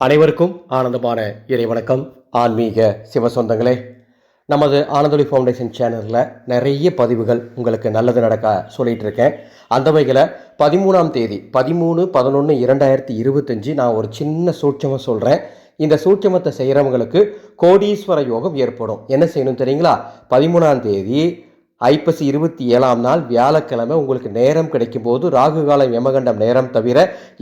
அனைவருக்கும் ஆனந்தமான இறை வணக்கம். ஆன்மீக சிவசொந்தங்களே நமது ஆனந்தொலி ஃபவுண்டேஷன் சேனலில் நிறைய பதிவுகள் உங்களுக்கு நல்லது நடக்க சொல்லிகிட்டு இருக்கேன். அந்த வகையில் பதிமூணாம் தேதி பதிமூணு பதினொன்று இரண்டாயிரத்தி இருபத்தஞ்சி நான் ஒரு சின்ன சூட்சமாக சொல்கிறேன் இந்த சூட்சமத்தை செய்கிறவங்களுக்கு கோடீஸ்வர யோகம் ஏற்படும். என்ன செய்யணும் தெரியுங்களா? பதிமூணாம் தேதி ஐப்பசி இருபத்தி ஏழாம் நாள் வியாழக்கிழமை உங்களுக்கு நேரம் கிடைக்கும் போது ராகுகாலம் யமகண்டம் நேரம் தவிர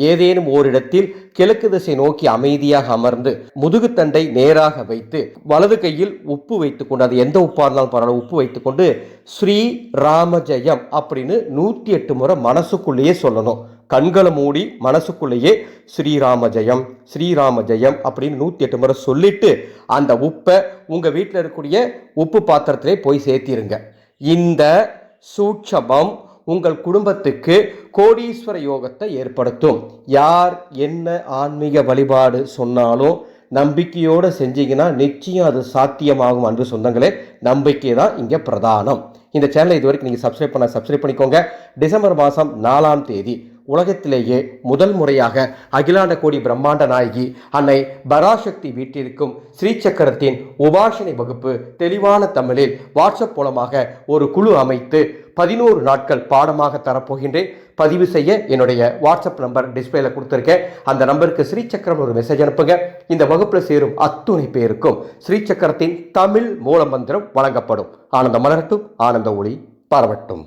ஏதேனும் ஓரிடத்தில் கிழக்கு திசை நோக்கி அமைதியாக அமர்ந்து முதுகுத்தண்டை நேராக வைத்து வலது கையில் உப்பு வைத்துக்கொண்டு அது எந்த உப்பாக இருந்தாலும் பரவாயில்ல உப்பு வைத்துக்கொண்டு ஸ்ரீ ராம ஜெயம் அப்படின்னு நூற்றி எட்டு முறை மனசுக்குள்ளேயே சொல்லணும். கண்களை மூடி மனசுக்குள்ளேயே ஸ்ரீராம ஜெயம் ஸ்ரீராம ஜெயம் அப்படின்னு நூற்றி எட்டு முறை சொல்லிட்டு அந்த உப்பை உங்கள் வீட்டில் இருக்கக்கூடிய உப்பு பாத்திரத்திலே போய் சேர்த்திருங்க. இந்த சூட்சமம் உங்கள் குடும்பத்துக்கு கோடீஸ்வர யோகத்தை ஏற்படுத்தும். யார் என்ன ஆன்மீக வழிபாடு சொன்னாலும் நம்பிக்கையோடு செஞ்சீங்கன்னா நிச்சயம் அது சாத்தியமாகும் அன்பு சொந்தங்களே. நம்பிக்கை தான் இங்கே பிரதானம். இந்த சேனலை இது வரைக்கும் நீங்கள் சப்ஸ்கிரைப் பண்ண சப்ஸ்கிரைப் பண்ணிக்கோங்க. டிசம்பர் மாதம் நாலாம் தேதி உலகத்திலேயே முதல் முறையாக அகிலாண்ட கோடி பிரம்மாண்ட நாயகி அன்னை பராசக்தி வீட்டிற்கும் ஸ்ரீசக்கரத்தின் உபாசனை வகுப்பு தெளிவான தமிழில் வாட்ஸ்அப் மூலமாக ஒரு குழு அமைத்து பதினோரு நாட்கள் பாடமாக தரப்போகின்றேன். பதிவு செய்ய என்னுடைய வாட்ஸ்அப் நம்பர் டிஸ்பிளேல கொடுத்துருக்கேன். அந்த நம்பருக்கு ஸ்ரீசக்கரம் ஒரு மெசேஜ் அனுப்புங்க. இந்த வகுப்பில் சேரும் அத்துணை பேருக்கும் ஸ்ரீசக்கரத்தின் தமிழ் மூலமந்திரம் வழங்கப்படும். ஆனந்த மலரட்டும் ஆனந்த ஒளி பரவட்டும்.